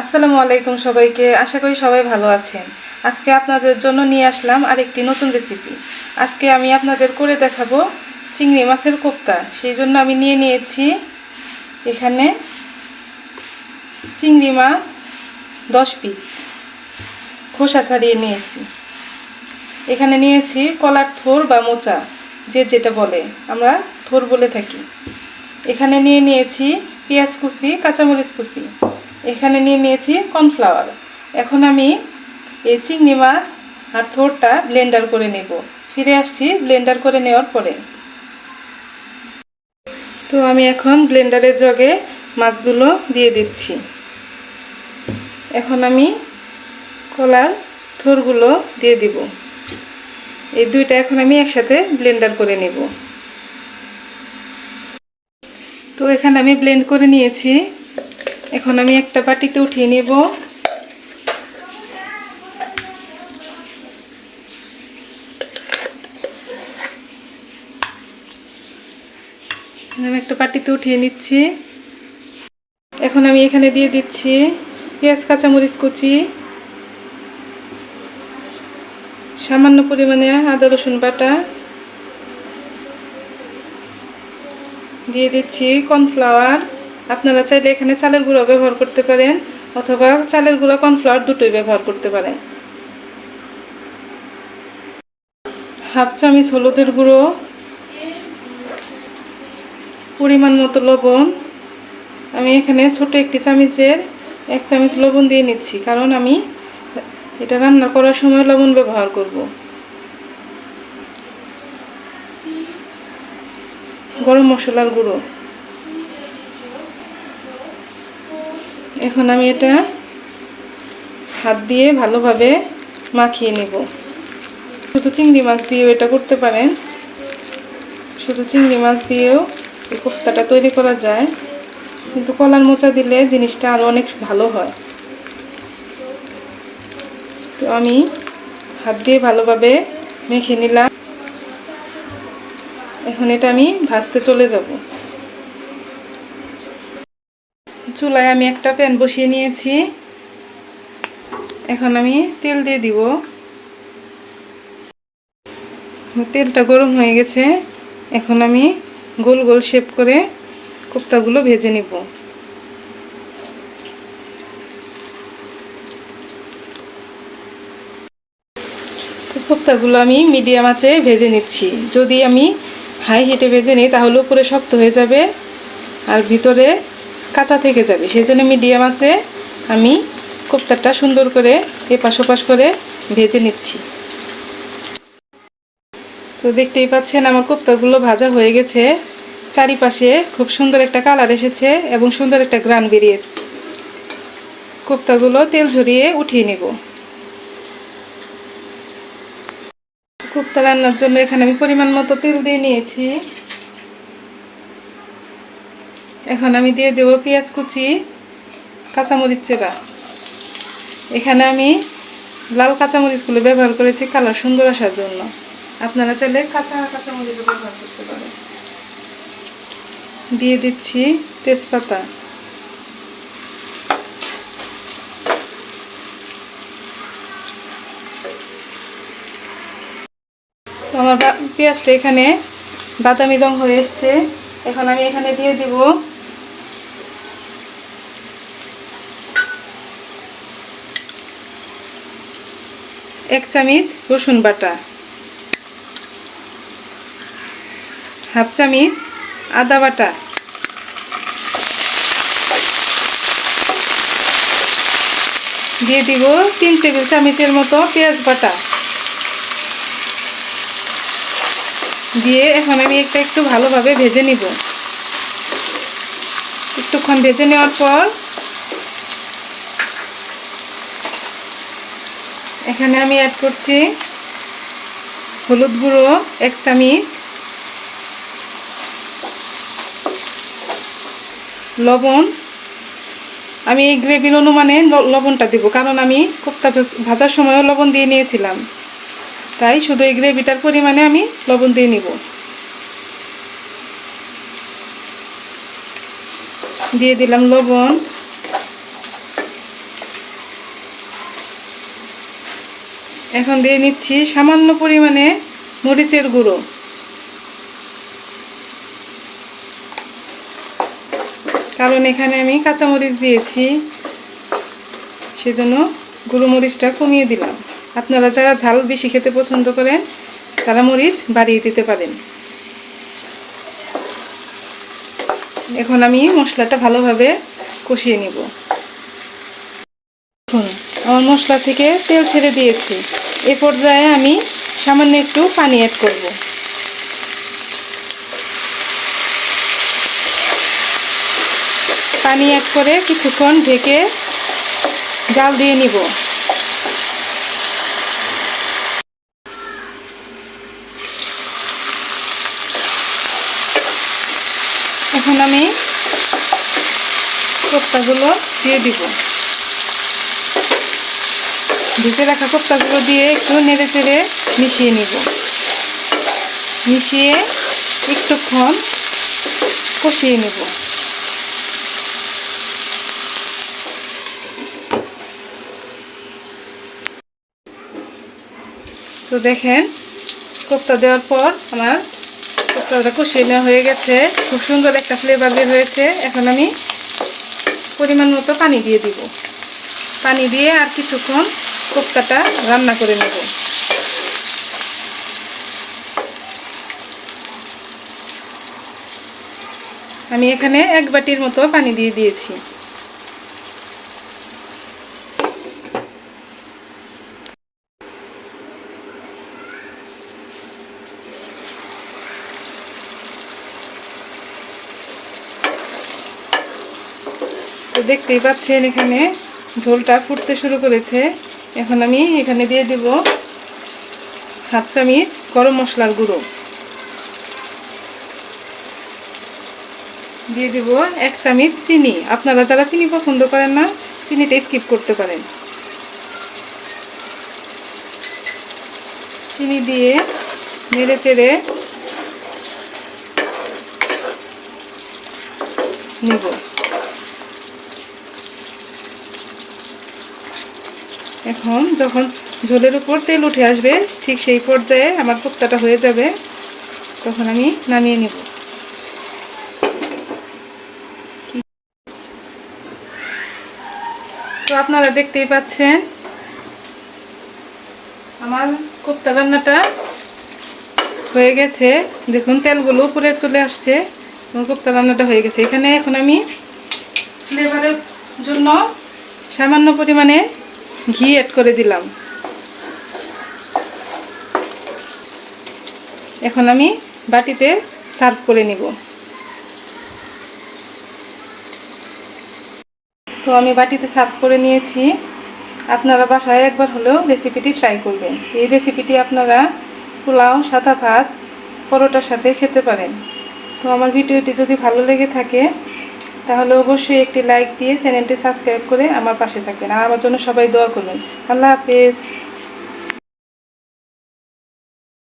আসসালামু আলাইকুম সবাইকে। আশা করি সবাই ভালো আছেন। আজকে আপনাদের জন্য নিয়ে আসলাম আরেকটি নতুন রেসিপি আজকে আমি আপনাদের করে দেখাবো চিংড়ি মাছের কোপ্তা। সেই জন্য আমি নিয়ে নিয়েছি এখানে চিংড়ি মাছ দশ পিস খোসা ছাড়িয়ে নিয়েছি। এখানে নিয়েছি কলার থোর বা মোচা, যে যেটা বলে, আমরা থোর বলে থাকি। এখানে নিয়ে নিয়েছি পেঁয়াজ কুচি, কাঁচামরিচ কুচি। এখানে নিয়ে নিয়েছি কর্নফ্লাওয়ার। এখন আমি এই চিংড়ি মাছ আর থোরটা ব্লেন্ডার করে নেব। ফিরে আসছি ব্লেন্ডার করে নেওয়ার পরে। তো আমি এখন ব্লেন্ডারের জগে মাছগুলো দিয়ে দিচ্ছি। এখন আমি কলার থোরগুলো দিয়ে দিব। এই দুইটা এখন আমি একসাথে ব্লেন্ডার করে নেব। তো এখানে আমি ব্লেন্ড করে নিয়েছি এখন আমি একটা বাটিতে উঠিয়ে নেব। আমি একটা বাটিতে উঠিয়ে নিচ্ছি। এখন আমি এখানে দিয়ে দিচ্ছি পেঁয়াজ, কাঁচামরিচ কুচি। সামান্য পরিমাণে আদা, রসুন বাটা। দিয়ে দিচ্ছি কর্নফ্লাওয়ার। আপনারা চাইলে এখানে চালের গুঁড়ো ব্যবহার করতে পারেন, অথবা চালের গুঁড়ো কর্নফ্লাওয়ার দুটোই ব্যবহার করতে পারেন। হাফ চামচ হলুদের গুঁড়ো, পরিমাণ মতো লবণ। আমি এখানে ছোট একটি চামচের এক চামচ লবণ দিয়ে নিচ্ছি, কারণ আমি এটা রান্না করার সময় লবণ ব্যবহার করব। গরম মশলার গুঁড়ো। এখন আমি এটা হাত দিয়ে ভালোভাবে মাখিয়ে নেব। শুধু চিংড়ি মাছ দিয়েও এটা করতে পারেন। শুধু চিংড়ি মাছ দিয়েও এই কোফতাটা তৈরি করা যায়। কিন্তু কলার মোচা দিলে জিনিসটা আরও অনেক ভালো হয়। তো আমি হাত দিয়ে ভালোভাবে মেখে নিলাম। এখন এটা আমি ভাজতে চলে যাব। চুলায় আমি একটা প্যান বসিয়ে নিয়েছি। এখন আমি তেল দিয়ে দিব। তেলটা গরম হয়ে গেছে। এখন আমি গোল গোল শেপ করে কোপ্তাগুলো ভেজে নিব। কোপ্তাগুলো আমি মিডিয়াম আঁচে ভেজে নিচ্ছি। যদি আমি হাই হিটে ভেজে নিই তাহলে উপরে শক্ত হয়ে যাবে। আর ভিতরে কাঁচা থেকে যাবে। সেই জন্য মিডিয়াম আছে। আমি কোপ্তাটা সুন্দর করে এপাশ ওপাশ করে ভেজে নিচ্ছি। তো দেখতেই পাচ্ছেন আমার কোপ্তাগুলো ভাজা হয়ে গেছে। চারিপাশে খুব সুন্দর একটা কালার এসেছে এবং সুন্দর একটা গ্রান বেরিয়েছে। কোপ্তাগুলো তেল ঝরিয়ে উঠিয়ে নেব। কোপ্তা রান্নার জন্য এখানে আমি পরিমাণ মতো তেল দিয়ে নিয়েছি। এখন আমি দিয়ে দেব পেঁয়াজ কুচি, কাঁচামরিচ চেরা। এখানে আমি লাল কাঁচামরিচগুলো ব্যবহার করেছি কালার সুন্দর আসার জন্য। আপনারা চাইলে কাঁচা কাঁচামরিচ ব্যবহার করতে পারেন। দিয়ে দিচ্ছি তেজপাতা। আমার পেঁয়াজটা এখানে বাদামি রং হয়ে এসছে। এখন আমি এখানে দিয়ে দিব এক চামচ রসুন বাটা। হাফ চামচ আদা বাটা। দিয়ে দিব তিন টেবিল চামচের মতো পেঁয়াজ বাটা। দিয়ে এখন আমি একটা একটু ভালোভাবে ভেজে নিব। একটুক্ষণ ভেজে নেওয়ার পর এখানে আমি অ্যাড করছি হলুদ গুঁড়ো, এক চামচ। লবণ। আমি এই গ্রেভির অনুমানে লবণটা দিব, কারণ আমি কোপ্তা ভাজার সময়ও লবণ দিয়ে নিয়েছিলাম। তাই শুধু এই গ্রেভিটার পরিমাণে আমি লবণ দিয়ে নিব। দিয়ে দিলাম লবণ। এখন দিয়ে নিচ্ছি সামান্য পরিমাণে মরিচের গুঁড়ো। কারণ এখানে আমি কাঁচামরিচ দিয়েছি, সেজন্য গুঁড়ো মরিচটা কমিয়ে দিলাম। আপনারা যারা ঝাল বেশি খেতে পছন্দ করেন, তারা মরিচ বাড়িয়ে দিতে পারেন। এখন আমি মশলাটা ভালোভাবে কষিয়ে নিব। আমার মশলা থেকে তেল ছেড়ে দিয়েছি। এ পর্যায়ে আমি সামান্য একটু পানি অ্যাড করব। পানি অ্যাড করে কিছুক্ষণ ঢেকে জাল দিয়ে নিব। এখন আমি কোপ্তাগুলো দিয়ে দিব। ভেজে রাখা কোপ্তাগুলো দিয়ে একটু নেড়ে চেড়ে মিশিয়ে নিব। মিশিয়ে একটুক্ষণ কষিয়ে নেব। তো দেখেন, কোপ্তা দেওয়ার পর আমার কোপ্তাটা কষিয়ে নেওয়া হয়ে গেছে। খুব সুন্দর একটা ফ্লেভার বের হয়েছে। এখন আমি পরিমাণ মতো পানি দিয়ে দিব। পানি দিয়ে আর কিছুক্ষণ কোপ্তাটা রান্না করে নেব। আমি এখানে এক বাটির মতো পানি দিয়ে দিয়েছি। দেখতেই পাচ্ছেন এখানে ঝোলটা ফুটতে শুরু করেছে। এখন আমি এখানে দিয়ে দেব হাত চামিচ গরম মশলার গুঁড়ো। দিয়ে দেব এক চামিচ চিনি। আপনারা যারা চিনি পছন্দ করেন না, চিনিটা স্কিপ করতে পারেন। চিনি দিয়ে নেড়ে চেড়ে নিব। এখন যখন ঝোলের উপর তেল উঠে আসবে, ঠিক সেই পর্যায়ে আমার কোপ্তাটা হয়ে যাবে, তখন আমি নামিয়ে নেব। তো আপনারা দেখতেই পাচ্ছেন, আমার কোপ্তা রান্নাটা হয়ে গেছে। দেখুন, তেলগুলো উপরে চলে আসছে আমার কোপ্তা রান্নাটা হয়ে গেছে। এখানে এখন আমি ফ্লেভারের জন্য সামান্য পরিমাণে ঘি অ্যাড করে দিলাম। এখন আমি বাটিতে সার্ভ করে নিব। তো আমি বাটিতে সার্ভ করে নিয়েছি। আপনারা বাসায় একবার হলেও রেসিপিটি ট্রাই করবেন। এই রেসিপিটি আপনারা পোলাও, সাদা ভাত, পরোটার সাথে খেতে পারেন। তো আমার ভিডিওটি যদি ভালো লেগে থাকে তাহলে অবশ্যই একটি লাইক দিয়ে চ্যানেলটি সাবস্ক্রাইব করে আমার পাশে থাকবেন। আর আমার জন্য সবাই দোয়া করবেন। আল্লাহ হাফেজ।